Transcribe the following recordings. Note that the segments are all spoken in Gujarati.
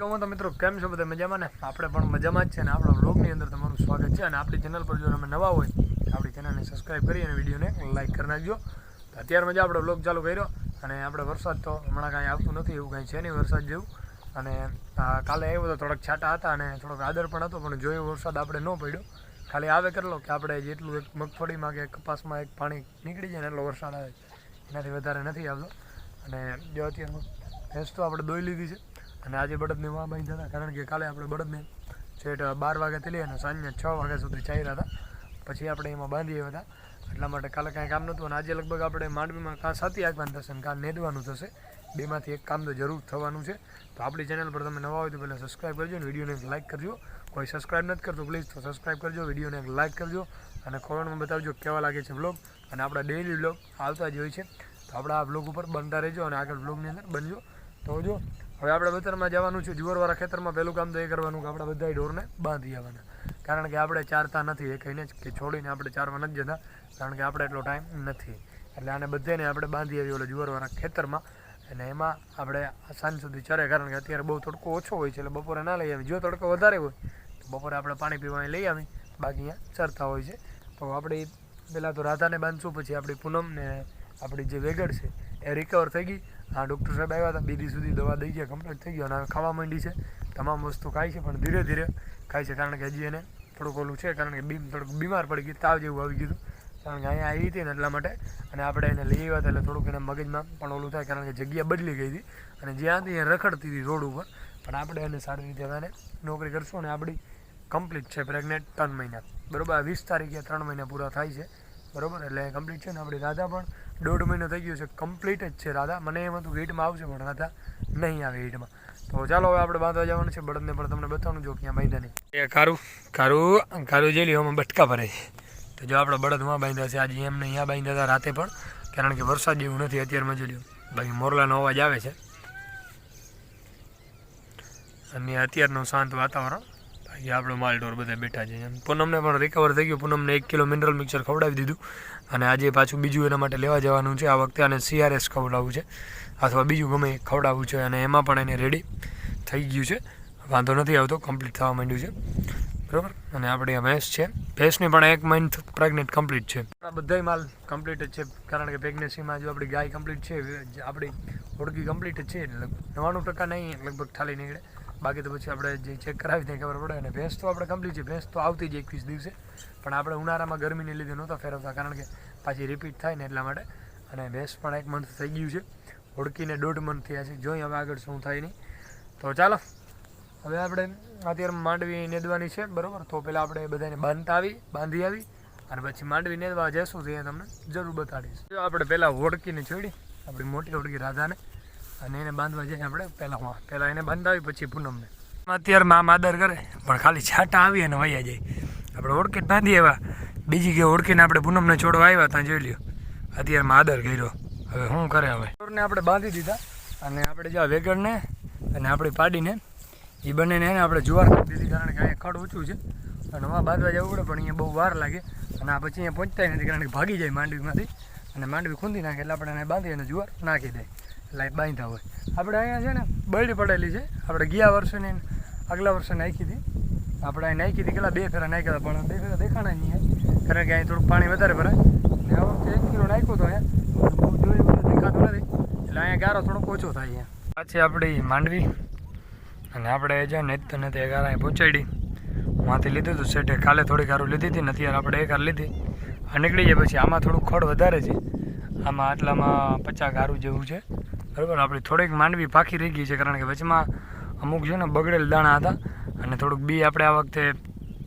વાલીકમ તો મિત્રો કેમ છો? બધા મજામાં ને? આપણે પણ મજામાં જ છે ને આપણા બ્લોગની અંદર તમારું સ્વાગત છે અને આપણી ચેનલ પર જો તમે નવા હોય, આપણી ચેનલને સબસ્ક્રાઈબ કરી અને વિડીયોને લાઇક કરી નાખજો. તો અત્યાર મજા આપણે બ્લોગ ચાલુ કર્યો અને આપણે વરસાદ તો હમણાં કાંઈ આવતું નથી એવું કાંઈ છે નહીં વરસાદ જેવું. અને કાલે આવ્યો તો થોડાક છાંટા હતા અને થોડોક આદર પણ હતો, પણ જોયો વરસાદ આપણે ન પડ્યો. ખાલી આવે કરલો કે આપણે જેટલું એક મગફળીમાં કે કપાસમાં એક પાણી નીકળી જાય ને એટલો વરસાદ આવે. એનાથી વધારે નથી આવતો. અને જો અત્યારમાં ભેંસ તો આપણે દોઈ લીધી છે. અને આજે બળદને વાં બાંધી હતા. કારણ કે કાલે આપણે બળદને છેટ બાર વાગ્યાથી લઈએ અને સાંજના છ વાગ્યા સુધી ચાલ્યા હતા. પછી આપણે એમાં બાંધી આવ્યા હતા. એટલા માટે કાલે કાંઈ કામ નહોતું અને આજે લગભગ આપણે માંડવીમાં કાં સાથી આગવાનું થશે અને કાં નેદવાનું થશે. બેમાંથી એક કામ તો જરૂર થવાનું છે. તો આપણી ચેનલ પર તમે નવા હોય તો પહેલાં સબસ્ક્રાઈબ કરજો અને વિડીયોને એક લાઇક કરજો. કોઈ સબસ્ક્રાઈબ નથી કરતો પ્લીઝ તો સબસ્ક્રાઈબ કરજો, વિડીયોને એક લાઇક કરજો અને કોમેન્ટમાં બતાવજો કેવા લાગે છે બ્લોગ અને આપણા ડેઇલી બ્લોગ આવતા જ હોય છે. તો આપણા આ બ્લોગ ઉપર બનતા રહેજો અને આગળ બ્લોગની અંદર બનજો. તો જો હવે આપણે બતરમાં જવાનું છે, જુવારવાળા ખેતરમાં પહેલું કામ તો એ કરવાનું કે આપણે બધા ઢોરને બાંધી આવવાના. કારણ કે આપણે ચારતા નથી, એ કહીને જ કે છોડીને આપણે ચારવા નથી જતા, કારણ કે આપણે એટલો ટાઈમ નથી. એટલે આને બધાને આપણે બાંધી આવી ઓલા જુવારવાળા ખેતરમાં. અને એમાં આપણે સાંજ સુધી ચરે, કારણ કે અત્યારે બહુ તડકો ઓછો હોય છે, એટલે બપોરે ના લઈ આવી જો તડકો વધારે હોય, તો બપોરે આપણે પાણી પીવાની લઈ આવી બાકી અહીંયા ચરતા હોય છે. તો આપણે પહેલાં તો રાધાને બાંધશું, પછી આપણી પૂનમને, આપણી જે વેગડ છે, એ રિકવર થઈ ગઈ. આ ડૉક્ટર સાહેબ આવ્યા હતા, બીજી સુધી દવા દઈ ગયા કમ્પ્લીટ થઈ ગયો. અને હવે ખાવા માંડી છે. તમામ વસ્તુ ખાય છે, પણ ધીરે ધીરે ખાય છે, કારણ કે હજી એને થોડુંક ઓલું છે, કારણ કે બીમ થોડુંક બીમાર પડી ગઈ તાવ જેવું આવી ગયું કારણ કે અહીંયા આવી હતી ને એટલા માટે. અને આપણે એને લઈ આવ્યા હતા એટલે થોડુંક એને મગજમાં પણ ઓલું થાય, કારણ કે જગ્યા બદલી ગઈ હતી. અને જ્યાં હતી એ રખડતી હતી રોડ ઉપર. પણ આપણે એને સારી રીતે એને નોકરી કરશું અને આપણી કમ્પ્લીટ છે પ્રેગ્નેટ ત્રણ મહિના. બરાબર વીસ તારીખે ત્રણ મહિના પૂરા થાય છે. બરોબર? એટલે કમ્પ્લીટ છે ને આપણી રાધા પણ દોઢ મહિનો થઈ ગયો છે. કમ્પ્લીટ જ છે રાધા. મને એમ હતું કે હીટમાં આવશે, પણ રાધા નહીં આવે હીટમાં. તો ચાલો હવે આપણે બાંધવા જવાનું છે. બળદને પણ તમને બતાવવાનું જો ક્યાં બાંધ્યા નહીં. એ કારું કારું કારું જેલી એમાં બટકા ભરે છે. તો જો આપણે બળદમાં બાંધ્યા છે. આજે એમને અહીંયા બાંધ્યા હતા રાતે પણ, કારણ કે વરસાદ જેવું નથી અત્યારમાં જોયું બાકી મોરલાનો અવાજ આવે છે. અને અત્યારનું શાંત વાતાવરણ. બાકી આપણો માલઢોર બધા બેઠા છે. એમ પૂનમને પણ રિકવર થઈ ગયું. પૂનમને એક કિલો મિનરલ મિક્સર ખવડાવી દીધું. અને આજે પાછું બીજું એના માટે લેવા જવાનું છે. આ વખતે આને સીઆરએસ ખવડાવવું છે. અથવા બીજું ગમે ખવડાવવું છે. અને એમાં પણ એને રેડી થઈ ગયું છે. વાંધો નથી આવતો. કમ્પ્લીટ થવા માંડ્યું છે. બરાબર? અને આપણી આ ભેંસ છે. ભેંસની પણ એક મહિન્થ પ્રેગ્નેન્ટ કમ્પ્લીટ છે. આ બધાય માલ કમ્પ્લીટ જ છે. કારણ કે પ્રેગ્નન્સીમાં જો આપણી ગાય કમ્પ્લીટ છે આપણી ઓળખી કમ્પ્લીટ જ છે. એટલે નવ્વાણું ટકા નહીં, લગભગ ખાલી નીકળે. બાકી તો પછી આપણે જે ચેક કરાવી ત્યાં ખબર પડે અને ભેંસ તો આપણે કમ્પ્લીટ છે. ભેંસ તો આવતી જ એકવીસ દિવસે. પણ આપણે ઉનાળામાં ગરમીને લીધે નહોતા ફેરવતા, કારણ કે પાછી રિપીટ થાય ને એટલા માટે. અને ભેંસ પણ એક મંથ થઈ ગયું છે. હોડકીને દોઢ મંથ થયા છે. જોઈ હવે આગળ શું થાય નહીં. તો ચાલો, હવે આપણે અત્યારે માંડવી નેદવાની છે, બરાબર? તો પહેલાં આપણે બધાને બાંધતા આવી, બાંધી આવી અને પછી માંડવી નેદવા જશું, તો તમને જરૂર બતાડીશ. આપણે પહેલાં હોડકીને છોડી, આપણી મોટી હોડકી રાધાને અને એને બાંધવા જઈએ આપણે, પહેલાં પહેલાં એને બાંધાવી, પછી પૂનમને. અત્યારે મા આદર કરે, પણ ખાલી છાંટા આવી અને વૈયા જાય. આપણે ઓળખી બાંધી આવ્યા બીજી કે ઓળખીને આપણે પૂનમને છોડવા આવ્યા ત્યાં જોઈ લ્યો. અત્યારે માદર કર્યો. હવે શું કરે હવે? ચોરને આપણે બાંધી દીધા. અને આપણે જો આ વેગણને અને આપણી પાડીને એ બંનેને એને આપણે જુવાર કરી દીધી, કારણ કે અહીંયા ખડ ઓછું છે. અને વા બાંધવા જવું પડે, પણ અહીંયા બહુ વાર લાગે. અને આ પછી અહીંયા પહોંચતા નથી, કારણ કે ભાગી જાય માંડવીમાંથી. અને માંડવી ખૂંદી નાખે એટલે આપણે એને બાંધી અને જુવાર નાખી દે. એટલે બાંધ્યા હોય. આપણે અહીંયા છે ને, બળી પડેલી છે. આપણે ગયા વર્ષની આગલા વર્ષે નાખી હતી. આપણે અહીં નાખી હતી, કેટલા, બે ફેરા નાખ્યા હતા, પણ બે ફેરા દેખાણા નહીં કારણ કે અહીં થોડું પાણી વધારે ભરાય. ને આ વખતે એક કિલો નાખ્યું હતું અહીંયા. બહુ જોયું દેખાતું નથી. એટલે અહીંયા ગારો થોડોક ઓછો થાય અહીંયા. પાછી આપણી માંડવી. અને આપણે જે ને તે ગારા અહીં પહોંચાડી. વાંથી લીધું હતું સેટે કાલે થોડી ગારું લીધી હતી, ને અત્યારે આપણે એક હાર લીધી. નીકળી જાય પછી આમાં થોડું ખડ વધારે છે. આમાં આટલામાં પચાસ ગારું જેવું છે. બરાબર આપણી થોડીક માંડવી પાકી રહી ગઈ છે, કારણ કે વચમાં અમુક છે ને બગડેલ દાણા હતા અને થોડુંક બી આપણે આ વખતે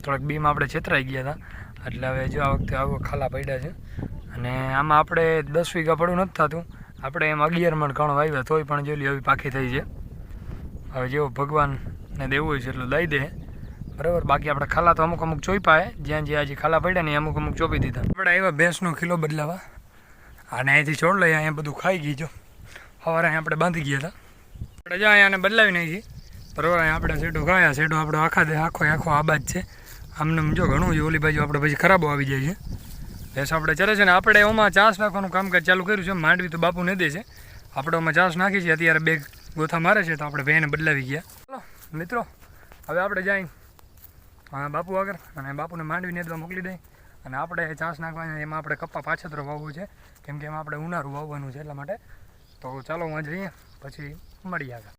થોડાક બીમાં આપણે છેતરાઈ ગયા હતા. એટલે હવે જો આ વખતે આવો ખાલા પડ્યા છે. અને આમાં આપણે દસ વીઘા પડું નથી થતું. આપણે એમ અગિયાર મણ કણ વાવ્યા તોય પણ જોઈ હવે પાકી થઈ છે. હવે જેવો ભગવાનને દેવું હોય છે એટલું દઈ દે. બરાબર? બાકી આપણે ખાલા તો અમુક અમુક ચોઈપાય જ્યાં જ્યાં હજી ખાલા પડ્યા ને અમુક અમુક ચોપી દીધા. આપણે આવ્યા ભેંસનો કિલો બદલાવા. અને અહીંથી છોડ લઈએ અહીંયા બધું ખાઈ ગઈ જો. સવારે અહીંયા આપણે બાંધી ગયા હતા. આપણે જો અહીંયા આને બદલાવી નાખી. બરાબર અહીંયા આપણે સેટો ગાયા સેટો આપણો આખા દે આખો આખો આબાદ છે. આમને જો ઘણું છે ઓલી બાજુ આપણે પછી ખરાબો આવી જાય છે. ભેંસ આપણે ચરે છે ને આપણે એમાં ચાસ નાખવાનું કામકાજ ચાલુ કર્યું છે. માંડવી તો બાપુ ને દે છે. આપણે ઓમાં ચાસ નાખી છે. અત્યારે બે ગોથા મારે છે તો આપણે ભેને બદલાવી ગયા. ચલો મિત્રો હવે આપણે જાય. હા, બાપુ આગળ. અને બાપુને માંડવી નેદવા મોકલી દઈ. અને આપણે ચાસ નાખવાની એમાં આપણે કપ્પા પાછતરો વાવવું છે. કેમ કે એમાં આપણે ઉનાળું વાવવાનું છે એટલા માટે. તો ચાલો જઈએ પછી મળી આગળ.